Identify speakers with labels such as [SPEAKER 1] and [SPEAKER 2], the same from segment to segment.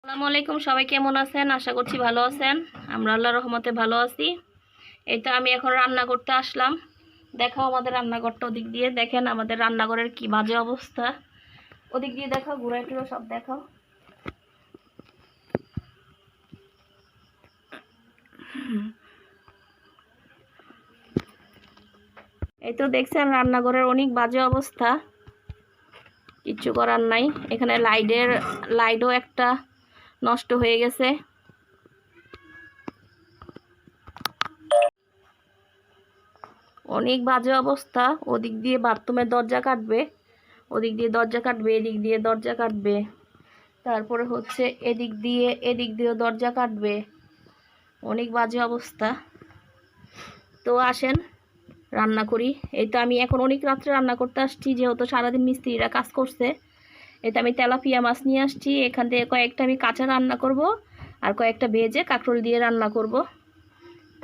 [SPEAKER 1] আসসালামু আলাইকুম, সবাই কেমন আছেন? আশা করছি ভালো আছেন। আমরা আল্লাহ রহমতে ভালো আছি। এই তো আমি এখন রান্না করতে আসলাম। দেখাও আমাদের রান্নাঘরটা ওদিক দিয়ে। দেখেন আমাদের রান্নাঘরের কি বাজে অবস্থা। ওদিক দিয়ে দেখাও ঘুরে টুরো সব দেখাও। এই তো দেখছেন রান্নাঘরের অনেক বাজে অবস্থা। কিচ্ছু করার নাই। এখানে লাইটের, লাইটও একটা নষ্ট হয়ে গেছে। অনেক বাজে অবস্থা। ওদিক দিয়ে বাথরুমের দরজা কাটবে। ওদিক দিয়ে দরজা কাটবে, এদিক দিয়ে দরজা কাটবে। তারপরে হচ্ছে এদিক দিয়ে, এদিক দিয়েও দরজা কাটবে। অনেক বাজে অবস্থা। তো আসেন, রান্না করি। এই তো আমি এখন অনেক রাত্রে রান্না করতে আসছি, যেহেতু সারাদিন মিস্ত্রিরা কাজ করছে। এতে আমি তেলাপিয়া মাছ নিয়ে আসছি। এখান থেকে কয়েকটা আমি কাঁচা রান্না করব আর কয়েকটা ভেজে কাঁকরোল দিয়ে রান্না করব।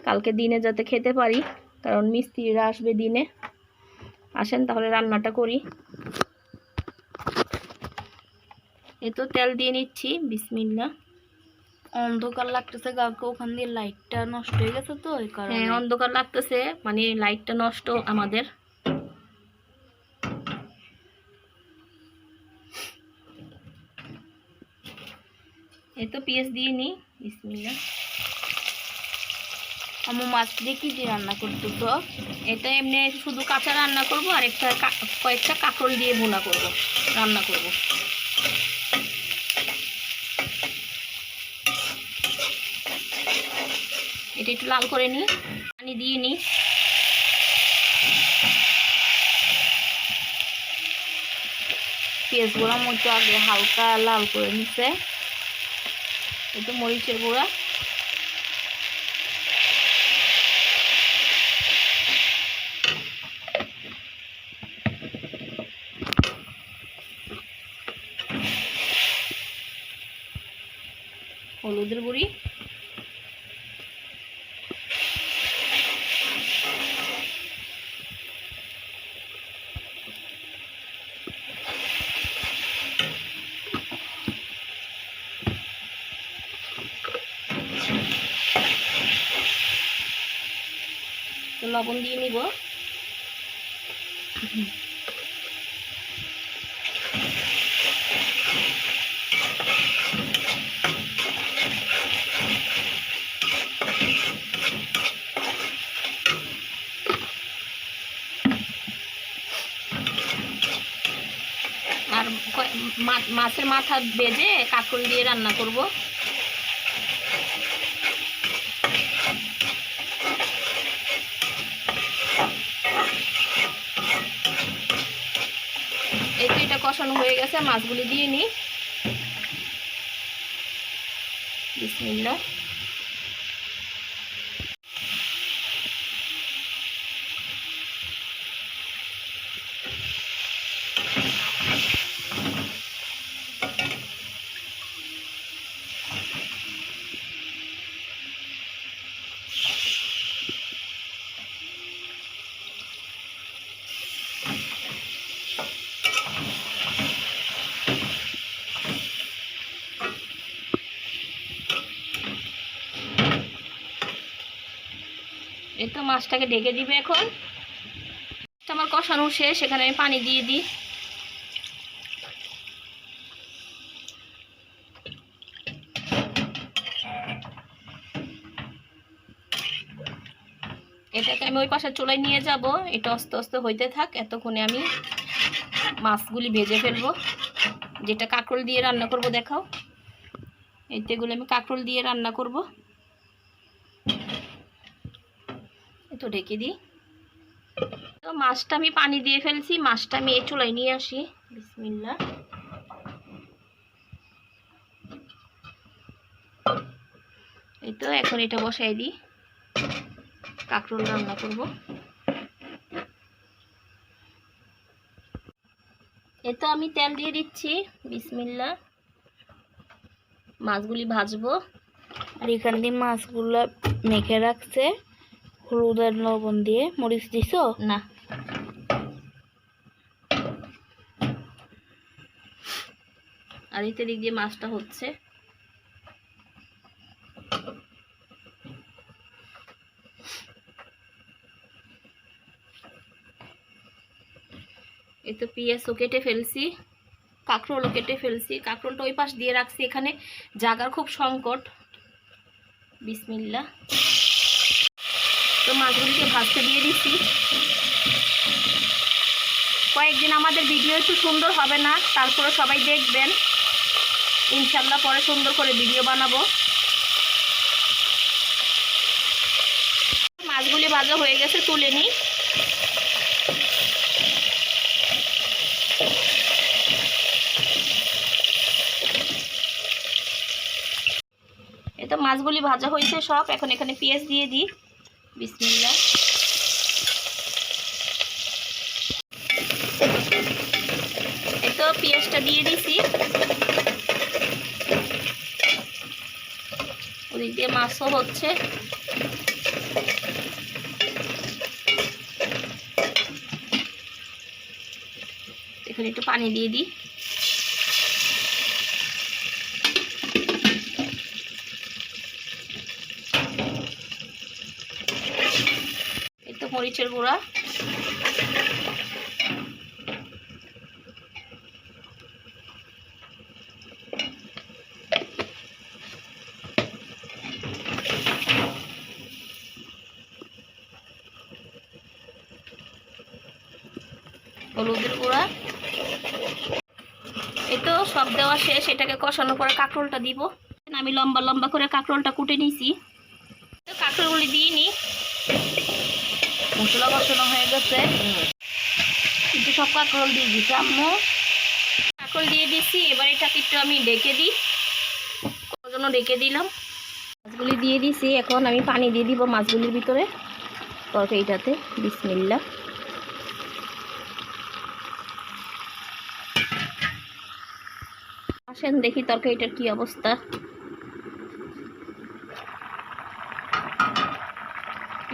[SPEAKER 1] কালকে দিনে যাতে খেতে পারি কারণ মিস্ত্রিরা আসবে দিনে। আসেন তাহলে রান্নাটা করি। এ তো তেল দিয়ে নিচ্ছি বিসমিল্লা
[SPEAKER 2] অন্ধকার লাগতেছে কাউকে ওখান দিয়ে লাইটটা নষ্ট হয়ে গেছে তো ওই কারণে।
[SPEAKER 1] হ্যাঁ অন্ধকার লাগতেছে মানে লাইটটা নষ্ট আমাদের। এই তো পেঁয়াজ দিয়ে নিই বিসমিল্লা
[SPEAKER 2] আমার মাছ দিয়ে কি দিয়ে রান্না করতেছো
[SPEAKER 1] এটা এমনি শুধু কাঁচা রান্না করব আর একটা কয়েকটা কাঁকরোল দিয়ে বোনা করব, রান্না করব। এটা একটু লাল করে নিই, পানি দিয়ে নিই।
[SPEAKER 2] পেঁয়াজ গুঁড়া মতো আগে হালকা লাল করে নিছে।
[SPEAKER 1] একটু মরিচের গুঁড়া। হলুদের গুঁড়ি। লবণ দিয়ে নিব। আর মাছের মাথা বেজে কাঁকড় দিয়ে রান্না করব এই তো এটা কষানো হয়ে গেছে মাছগুলি দিয়ে নিই। বিসমিল্লাহ। তো মাছটাকে ঢেকে দিবে এখন। আমার কষানো শেষ, এখানে আমি পানি দিয়ে দিই। এটাকে আমি ওই পাশে চুলায় নিয়ে যাব। এটা আস্তে আস্তে হইতে থাক, এতক্ষণে আমি মাছগুলি ভেজে ফেলব। যেটা কাঁকরোল দিয়ে রান্না করব, দেখাও। এতেগুলো আমি কাঁকরোল দিয়ে রান্না করব। তো ঢেকে দিই। তো মাছটা আমি পানি দিয়ে ফেলছি, মাছটা আমি এই চুলায় নিয়ে আসি। বিসমিল্লা এই তো এখন এটা বসাই দিই। কাঁকরোল রান্না করব। এই তো আমি তেল দিয়ে দিচ্ছি। বিসমিল্লা মাছগুলি ভাজবো।
[SPEAKER 2] আর এখান দিয়ে মাছগুলো মেখে রাখছে। হলুদের লবণ দিয়ে মরিচ দিস
[SPEAKER 1] না। আর ইত্যাদি দিয়ে মাছটা হচ্ছে। এই তো পিঁয়াজও কেটে ফেলছি, কাঁকরোলও কেটে ফেলছি। কাঁকরোলটা ওই পাশ দিয়ে রাখছি, এখানে জাগার খুব সংকট। বিসমিল্লা তো মাছগুলিকে ভাজতে দিয়ে দিচ্ছি। কয়েকদিন আমাদের ভিডিও একটু সুন্দর হবে না তারপরে সবাই দেখবেন। ইনশাল্লাহ পরে সুন্দর করে ভিডিও বানাবো। মাছগুলি ভাজা হয়ে গেছে, তুলে নিই। এই তো মাছগুলি ভাজা হয়েছে সব, এখন এখানে পেঁয়াজ দিয়ে দিই। বিসমিল্লা তো পেঁয়াজটা দিয়ে দিছি। ওদিক দিয়ে মাছও হচ্ছে। এখানে একটু পানি দিয়ে দিই এই তো মরিচের গুঁড়া। হলুদের গুঁড়া। এই তো সব দেওয়া শেষ, এটাকে কষানোর পরে কাঁকরোলটা দিব। আমি লম্বা লম্বা করে কাঁকরোলটা কুটে নিয়েছি তো কাঁকরোলগুলি দিয়ে নিই। মশলা কষানো হয়ে গেছে। কিন্তু সব কাঁকরোল দিয়ে দিচ্ছি আম্মু। কাঁকরোল দিয়ে দিচ্ছি এবার এটাকে একটু আমি ডেকে দিই। জন্য ডেকে দিলাম। মাছগুলি দিয়ে দিছি এখন আমি পানি দিয়ে দিব মাছগুলির ভিতরে। তরকারিটাতে বিসমিল্লা আসেন দেখি তরকারিটার কি অবস্থা।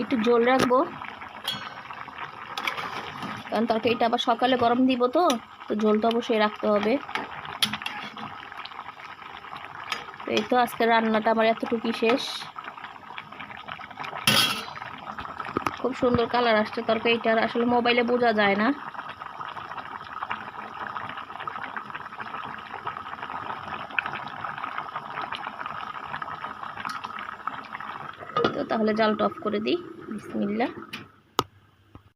[SPEAKER 1] একটু জল রাখব। কারণ তরকারিটা আবার সকালে গরম দিব তো তো ঝোল তো অবশ্যই রাখতে হবে। তো এই তো আজকে রান্নাটা আমার এতটুকুই শেষ। খুব সুন্দর কালার আসছে তরকারিটার আসলে মোবাইলে বোঝা যায় না। তো তাহলে জালটা অফ করে দিই বিসমিল্লা